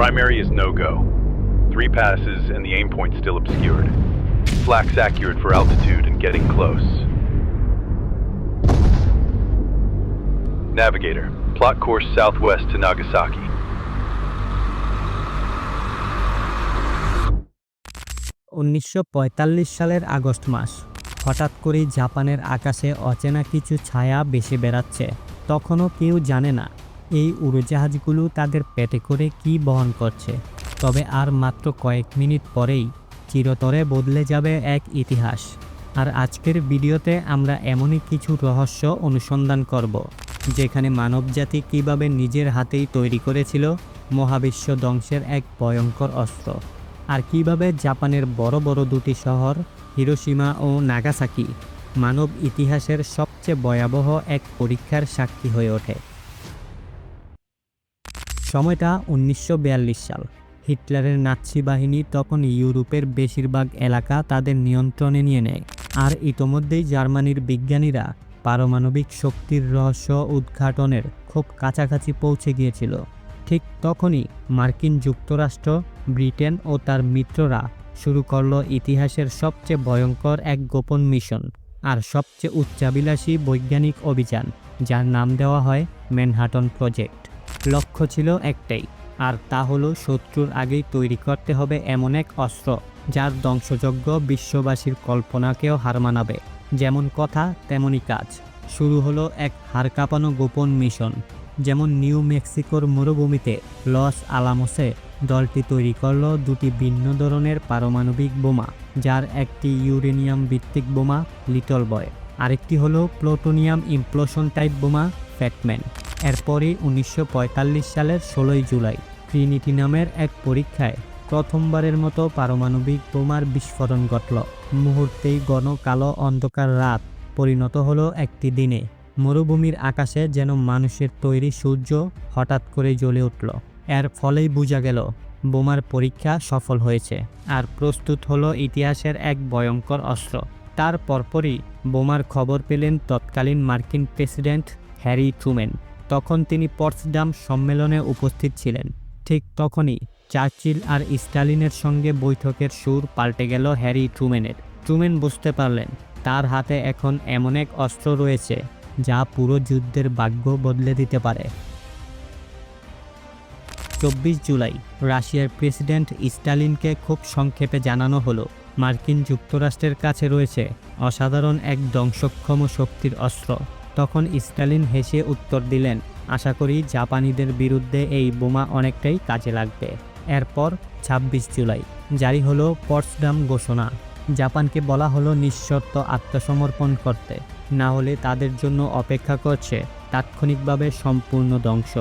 Primary is no go. Three passes and the aim point still obscured. Flak's accurate for altitude and getting close. Navigator, plot course southwest to Nagasaki. উনিশশো পঁয়তাল্লিশ সালের August মাস হঠাৎ করেই জাপানের আকাশে অচেনা কিছু ছায়া বেশি বেড়াচ্ছে তখনও কেউ জানে না এই উড়োজাহাজগুলো তাদের পেটে করে কি বহন করছে? তবে আর মাত্র কয়েক মিনিট পরেই চিরতরে বদলে যাবে এক ইতিহাস। আর আজকের ভিডিওতে আমরা এমনই কিছু রহস্য অনুসন্ধান করব, যেখানে মানবজাতি কীভাবে নিজের হাতেই তৈরি করেছিল মহাবিশ্ব ধ্বংসের এক ভয়ঙ্কর অস্ত্র, আর কীভাবে জাপানের বড় বড় দুটি শহর হিরোসীমা ও নাগাসাকি, মানব ইতিহাসের সবচেয়ে ভয়াবহ এক পরীক্ষার সাক্ষী হয়ে ওঠে। সময়টা উনিশশো বিয়াল্লিশ সাল। হিটলারের নাৎসি বাহিনী তখন ইউরোপের বেশিরভাগ এলাকা তাদের নিয়ন্ত্রণে নিয়ে নেয়। আর ইতোমধ্যেই জার্মানির বিজ্ঞানীরা পারমাণবিক শক্তির রহস্য উদ্ঘাটনের খুব কাছাকাছি পৌঁছে গিয়েছিল। ঠিক তখনই মার্কিন যুক্তরাষ্ট্র, ব্রিটেন ও তার মিত্ররা শুরু করল ইতিহাসের সবচেয়ে ভয়ঙ্কর এক গোপন মিশন আর সবচেয়ে উচ্চাবিলাসী বৈজ্ঞানিক অভিযান, যার নাম দেওয়া হয় ম্যানহাটন প্রজেক্ট। লক্ষ্য ছিল একটাই, আর তা হলো শত্রুর আগেই তৈরি করতে হবে এমন এক অস্ত্র, যার ধ্বংসযজ্ঞ বিশ্ববাসীর কল্পনাকেও হার মানাবে। যেমন কথা তেমনই কাজ। শুরু হলো এক হাড় কাঁপানো গোপন মিশন, যেমন নিউ মেক্সিকোর মরুভূমিতে লস আলামোসে দলটি তৈরি করল দুটি ভিন্ন ধরনের পারমাণবিক বোমা, যার একটি ইউরেনিয়াম ভিত্তিক বোমা, লিটল বয়। আরেকটি হলো plutonium implosion type bomb, Fat Man. এরপরই উনিশশো পঁয়তাল্লিশ সালের ষোলোই জুলাই ট্রিনিটি নামের এক পরীক্ষায় প্রথমবারের মতো পারমাণবিক বোমার বিস্ফোরণ ঘটল। মুহূর্তেই ঘন কালো অন্ধকার রাত পরিণত হলো একটি দিনে। মরুভূমির আকাশে যেন মানুষের তৈরি সূর্য হঠাৎ করে জ্বলে উঠল। এর ফলেই বোঝা গেল, বোমার পরীক্ষা সফল হয়েছে আর প্রস্তুত হলো ইতিহাসের এক ভয়ঙ্কর অস্ত্র। তার পরপরই বোমার খবর পেলেন তৎকালীন মার্কিন প্রেসিডেন্ট হ্যারি ট্রুম্যান। তখন তিনি পটসডাম সম্মেলনে উপস্থিত ছিলেন। ঠিক তখনই চার্চিল আর স্টালিনের সঙ্গে বৈঠকের সুর পাল্টে গেল হ্যারি ট্রুমেনের ট্রুমেন বুঝতে পারলেন, তার হাতে এখন এমন এক অস্ত্র রয়েছে, যা পুরো যুদ্ধের ভাগ্য বদলে দিতে পারে। চব্বিশ জুলাই, রাশিয়ার প্রেসিডেন্ট স্টালিনকে খুব সংক্ষেপে জানানো হলো, মার্কিন যুক্তরাষ্ট্রের কাছে রয়েছে অসাধারণ এক ধ্বংসক্ষম শক্তির অস্ত্র। তখন স্টালিন হেসে উত্তর দিলেন, আশা করি জাপানিদের বিরুদ্ধে এই বোমা অনেকটাই কাজে লাগবে। এরপর ২৬ জুলাই, জারি হলো পটসডাম ঘোষণা। জাপানকে বলা হলো নিঃশর্ত আত্মসমর্পণ করতে, না হলে তাদের জন্য অপেক্ষা করছে তাৎক্ষণিকভাবে সম্পূর্ণ ধ্বংস।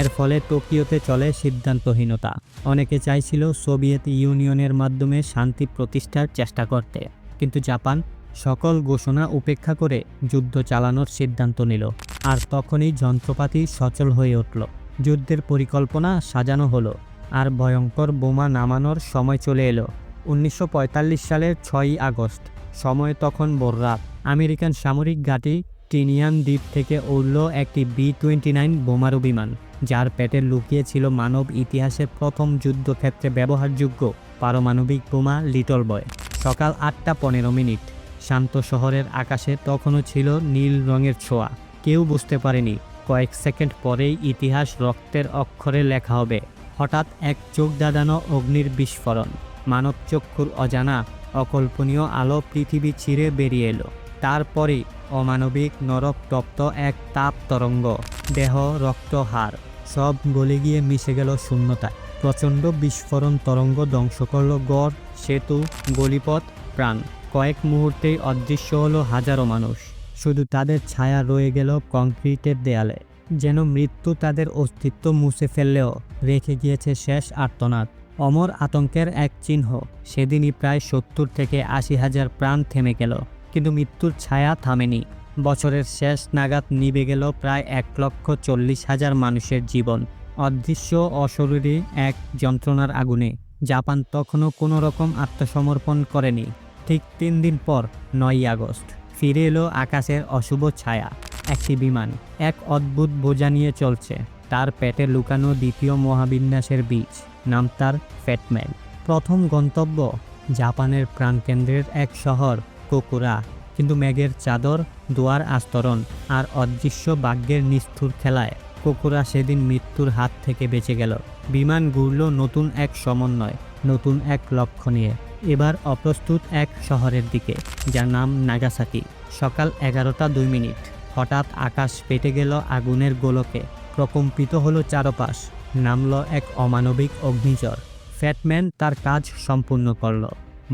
এর ফলে টোকিওতে চলে সিদ্ধান্তহীনতা। অনেকে চাইছিল সোভিয়েত ইউনিয়নের মাধ্যমে শান্তি প্রতিষ্ঠার চেষ্টা করতে, কিন্তু জাপান সকল ঘোষণা উপেক্ষা করে যুদ্ধ চালানোর সিদ্ধান্ত নিল, আর তখনই যন্ত্রপাতি সচল হয়ে উঠল। যুদ্ধের পরিকল্পনা সাজানো হলো, আর ভয়ঙ্কর বোমা নামানোর সময় চলে এলো। উনিশশো পঁয়তাল্লিশ সালের ছয়ই আগস্ট, সময় তখন ভোররাত আমেরিকান সামরিক ঘাঁটি টিনিয়ান দ্বীপ থেকে উড়ল একটি বি টোয়েন্টি নাইন বোমারু বিমান যার পেটে লুকিয়ে ছিল মানব ইতিহাসের প্রথম যুদ্ধক্ষেত্রে ব্যবহারযোগ্য পারমাণবিক বোমা লিটল বয়। সকাল আটটা পনেরো মিনিট। শান্ত শহরের আকাশে তখনও ছিল নীল রঙের ছোঁয়া। কেউ বুঝতে পারেনি, কয়েক সেকেন্ড পরেই ইতিহাস রক্তের অক্ষরে লেখা হবে, হঠাৎ এক চোখ দাদানো অগ্নির বিস্ফোরণ। মানব চক্ষুর অজানা, অকল্পনীয় আলো পৃথিবী ছিঁড়ে বেরিয়ে এলো। তারপরে অমানবিক নরক তপ্ত এক তাপ তরঙ্গ, দেহ, রক্ত, হাড়, সব গলে গিয়ে মিশে গেল শূন্যতায়। প্রচণ্ড বিস্ফোরণ তরঙ্গ ধ্বংস করল গড়, সেতু, গলিপথ, প্রাণ। কয়েক মুহূর্তেই অদৃশ্য হলো হাজারো মানুষ। শুধু তাদের ছায়া রয়ে গেল কংক্রিটের দেয়ালে, যেন মৃত্যু তাদের অস্তিত্ব মুছে ফেললেও রেখে গিয়েছে শেষ আর্তনাদ। অমর আতঙ্কের এক চিহ্ন, সেদিনই প্রায় সত্তর থেকে আশি হাজার প্রাণ থেমে গেল, কিন্তু মৃত্যুর ছায়া থামেনি। বছরের শেষ নাগাদ নিভে গেল প্রায় এক লক্ষ চল্লিশ হাজার মানুষের জীবন। অদৃশ্য অশরীরী এক যন্ত্রণার আগুনে, জাপান তখনও কোনো রকম আত্মসমর্পণ করেনি। ঠিক তিন দিন পর, নয়ই আগস্ট, ফিরে এলো আকাশের অশুভ ছায়া, একটি বিমান, এক অদ্ভুত বোঝা নিয়ে চলছে। তার পেটে লুকানো দ্বিতীয় মহাবিন্যাসের বীজ, নাম তার ফ্যাটম্যান। প্রথম গন্তব্য জাপানের প্রাণকেন্দ্রের এক শহর, কোকুরা। কিন্তু মেঘের চাদর, দোয়ার আস্তরণ আর অদৃশ্য বাগ্যের নিষ্ঠুর খেলায় কোকুরা সেদিন মৃত্যুর হাত থেকে বেঁচে গেল। বিমান ঘুরল নতুন এক সমন্বয়, নতুন এক লক্ষ্য নিয়ে। এবার অপ্রস্তুত এক শহরের দিকে, যার নাম নাগাসাকি। সকাল এগারোটা দুই মিনিট। হঠাৎ আকাশ পেটে গেল আগুনের গোলকে। প্রকম্পিত হলো চারপাশ। নামল এক অমানবিক অগ্নিঝড় ফ্যাটম্যান তার কাজ সম্পূর্ণ করল।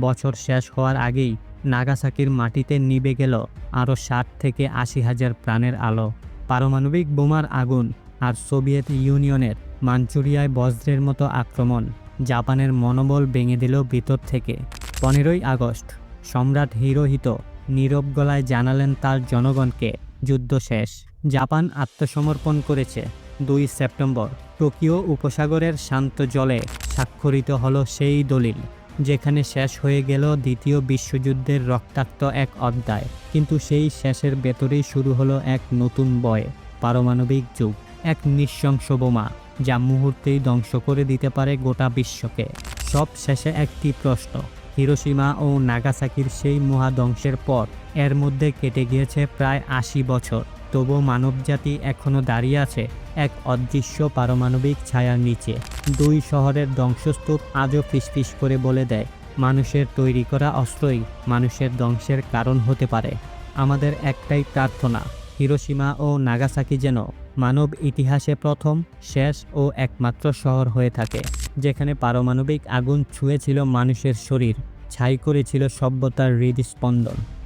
বছর শেষ হওয়ার আগেই নাগাসাকির মাটিতে নিবে গেল আরও ষাট থেকে আশি হাজার প্রাণের আলো। পারমাণবিক বোমার আগুন আর সোভিয়েত ইউনিয়নের মাঞ্চুরিয়ায় বজ্রের মতো আক্রমণ। জাপানের মনোবল ভেঙে দিল ভিতর থেকে। পনেরোই আগস্ট, সম্রাট হিরোহিত নীরব গলায় জানালেন তার জনগণকে, যুদ্ধ শেষ। জাপান আত্মসমর্পণ করেছে। দুই সেপ্টেম্বর, টোকিও উপসাগরের শান্ত জলে স্বাক্ষরিত হলো সেই দলিল, যেখানে শেষ হয়ে গেল দ্বিতীয় বিশ্বযুদ্ধের রক্তাক্ত এক অধ্যায়। কিন্তু সেই শেষের ভেতরেই শুরু হলো এক নতুন বয়, পারমাণবিক যুগ, এক নৃশংস বোমা। যা মুহূর্তেই ধ্বংস করে দিতে পারে গোটা বিশ্বকে। সব শেষে একটি প্রশ্ন হিরোসীমা ও নাগাসাকির সেই মহাধ্বংসের পর এর মধ্যে কেটে গিয়েছে প্রায় আশি বছর। তবু মানবজাতি এখনও দাঁড়িয়ে আছে এক অদৃশ্য পারমাণবিক ছায়ার নিচে। দুই শহরের ধ্বংসস্তূপ আজও ফিসফিস করে বলে দেয়, মানুষের তৈরি করা অস্ত্রই মানুষের ধ্বংসের কারণ হতে পারে। আমাদের একটাই প্রার্থনা হিরোসীমা ও নাগাসাকি যেন মানব ইতিহাসে প্রথম, শেষ ও একমাত্র শহর হয়ে থাকে, যেখানে পারমাণবিক আগুন ছুঁয়েছিল মানুষের শরীর, ছাই করেছিল সভ্যতার হৃদস্পন্দন।